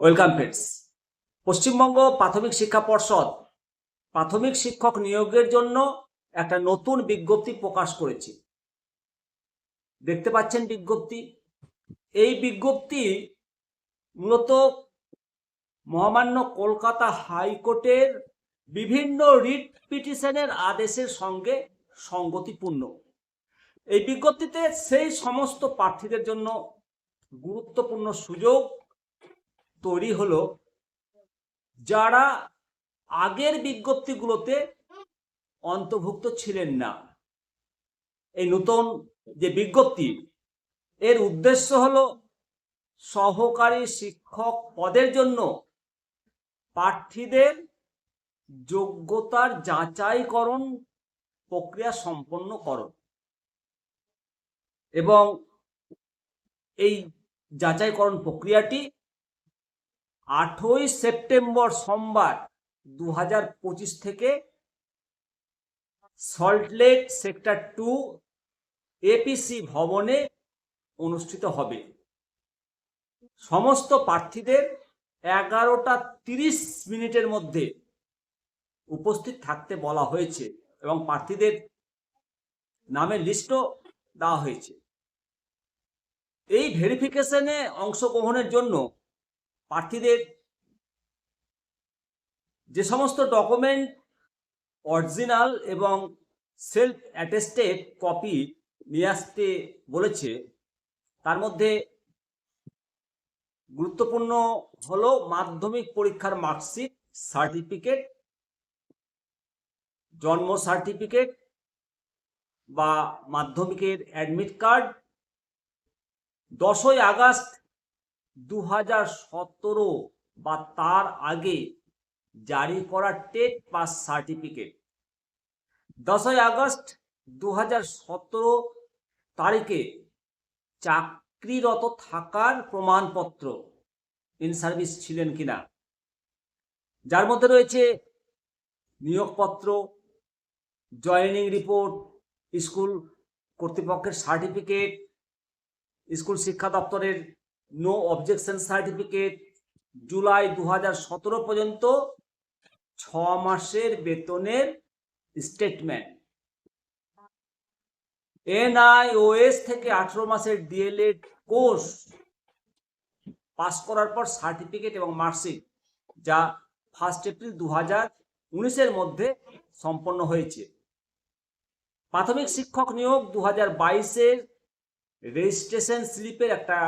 Welcome friends. Paschimbanga প্রাথমিক শিক্ষা পর্ষদ প্রাথমিক শিক্ষক নিয়োগের জন্য একটা নতুন বিজ্ঞপ্তি প্রকাশ করেছে। দেখতে পাচ্ছেন বিজ্ঞপ্তি। এই বিজ্ঞপ্তি মূলত মহামান্য কলকাতা হাইকোর্টের বিভিন্ন রিট পিটিশনের আদেশের সঙ্গে সঙ্গতিপূর্ণ এই বিজ্ঞপ্তিতে সেই সমস্ত প্রার্থীদের জন্য গুরুত্বপূর্ণ সুযোগ তৈরি হলো যারা আগের বিজ্ঞপ্তিগুলোতে অন্তর্ভুক্ত ছিলেন না। এই নতুন যে বিজ্ঞপ্তি, এর উদ্দেশ্য হলো সহকারী শিক্ষক পদের জন্য প্রার্থীদের যোগ্যতার যাচাইকরণ প্রক্রিয়া সম্পন্ন করণ এবং এই যাচাইকরণ প্রক্রিয়াটি আঠই সেপ্টেম্বর সোমবার দু হাজার পঁচিশ থেকে সল্টলেক সেক্টর টু এপিসি ভবনে অনুষ্ঠিত হবে। সমস্ত প্রার্থীদের এগারোটা তিরিশ মিনিটের মধ্যে উপস্থিত থাকতে বলা হয়েছে এবং প্রার্থীদের নামের লিস্টও দেওয়া হয়েছে। এই ভেরিফিকেশনে অংশগ্রহণের জন্য প্রার্থীদের যে সমস্ত ডকুমেন্ট অরিজিনাল এবং সেলফ অ্যাটেস্টেড কপি নিয়ে আসতে বলেছে, তার মধ্যে গুরুত্বপূর্ণ হলো মাধ্যমিক পরীক্ষার মার্কশিট সার্টিফিকেট জন্ম সার্টিফিকেট বা মাধ্যমিকের অ্যাডমিট কার্ড দশই আগস্ট দু হাজার সতেরো বা তার আগে জারি করা টেট পাস সার্টিফিকেট। দশই আগস্ট দু হাজার সতেরো তারিখে চাকরিরত থাকার প্রমাণপত্র ইন সার্ভিস ছিলেন কিনা? যার মধ্যে রয়েছে নিয়োগপত্র, জয়েনিং রিপোর্ট, স্কুল কর্তৃপক্ষের সার্টিফিকেট, স্কুল শিক্ষা দপ্তরের নো অবজেকশন সার্টিফিকেট জুলাই দু পর্যন্ত ছ মাসের বেতনের স্টেটমেন্ট এনআইওএস থেকে আঠেরো মাসের ডিএলএড কোর্স পাস করার পর সার্টিফিকেট এবং মার্কশিট যা ফার্স্ট এপ্রিল দু হাজার উনিশের মধ্যে সম্পন্ন হয়েছে। প্রাথমিক শিক্ষক নিয়োগ দু হাজার বাইশের রেজিস্ট্রেশন স্লিপের একটা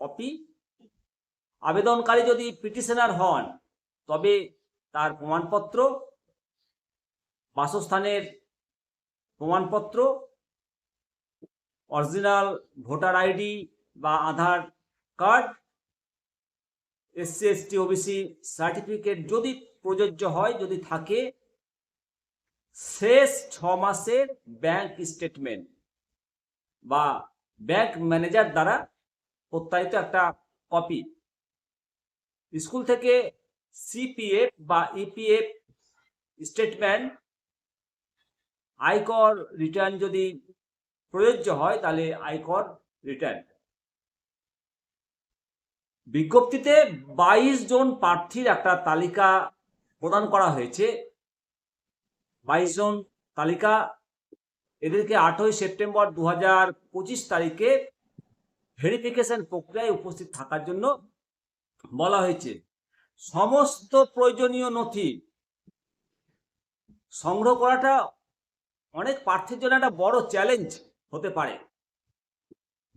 কপি। আবেদনকারী যদি পিটিশনার হন, তবে তার প্রমাণপত্র, বাসস্থানের প্রমাণপত্র, অরিজিনাল ভোটার আইডি বা Aadhaar card SC ST OBC certificate যদি প্রযোজ্য হয়, যদি থাকে, শেষ ছ মাসের ব্যাংক স্টেটমেন্ট বা ব্যাংক ম্যানেজার দ্বারা প্রত্যায়িত একটা কপি স্কুল থেকে সিপিএফ বা ইপিএফ স্টেটমেন্ট আয়কর রিটার্ন যদি প্রযোজ্য হয়, তাহলে আয়কর রিটার্ন বিজ্ঞপ্তিতে বাইশ জন প্রার্থীর একটা তালিকা প্রদান করা হয়েছে। বাইশ জন তালিকা। এদেরকে আটই সেপ্টেম্বর দু হাজার পঁচিশ তারিখে ভেরিফিকেশন প্রক্রিয়ায় উপস্থিত থাকার জন্য বলা হয়েছে, সমস্ত প্রয়োজনীয় নথি সংগ্রহ করাটা অনেক প্রার্থীর জন্য একটা বড় চ্যালেঞ্জ হতে পারে।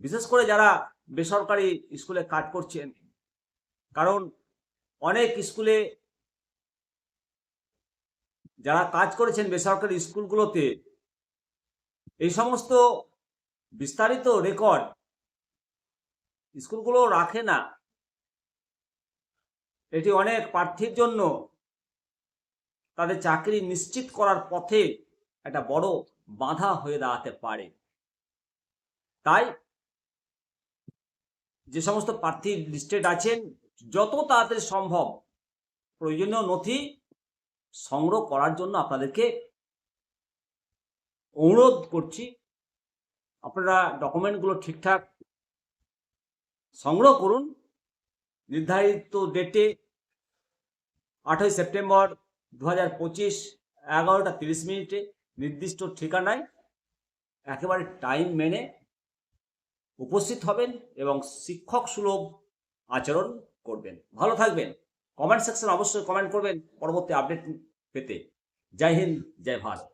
বিশেষ করে যারা বেসরকারি স্কুলে কাজ করছেন, কারণ অনেক স্কুলে যারা কাজ করেছেন বেসরকারি স্কুলগুলোতে, এই সমস্ত বিস্তারিত রেকর্ড স্কুলগুলো রাখে না। এটি অনেক প্রার্থীর জন্য তাদের চাকরি নিশ্চিত করার পথে একটা বড় বাধা হয়ে দাঁড়াতে পারে। তাই যে সমস্ত প্রার্থী লিস্টেড আছেন, যত তাড়াতাড়ি সম্ভব প্রয়োজনীয় নথি সংগ্রহ করার জন্য আপনাদেরকে অনুরোধ করছি। আপনারা ডকুমেন্টগুলো ঠিকঠাক সংগ্রহ করুন। নির্ধারিত ডেটে আঠই সেপ্টেম্বর দু হাজার পঁচিশ এগারোটা তিরিশ মিনিটে নির্দিষ্ট ঠিকানায় একেবারে টাইম মেনে উপস্থিত হবেন এবং শিক্ষক সুলভ আচরণ করবেন। ভালো থাকবেন। কমেন্ট সেকশন অবশ্যই কমেন্ট করবেন। পরবর্তী আপডেট পেতে। জয় হিন্দ, জয় ভারত।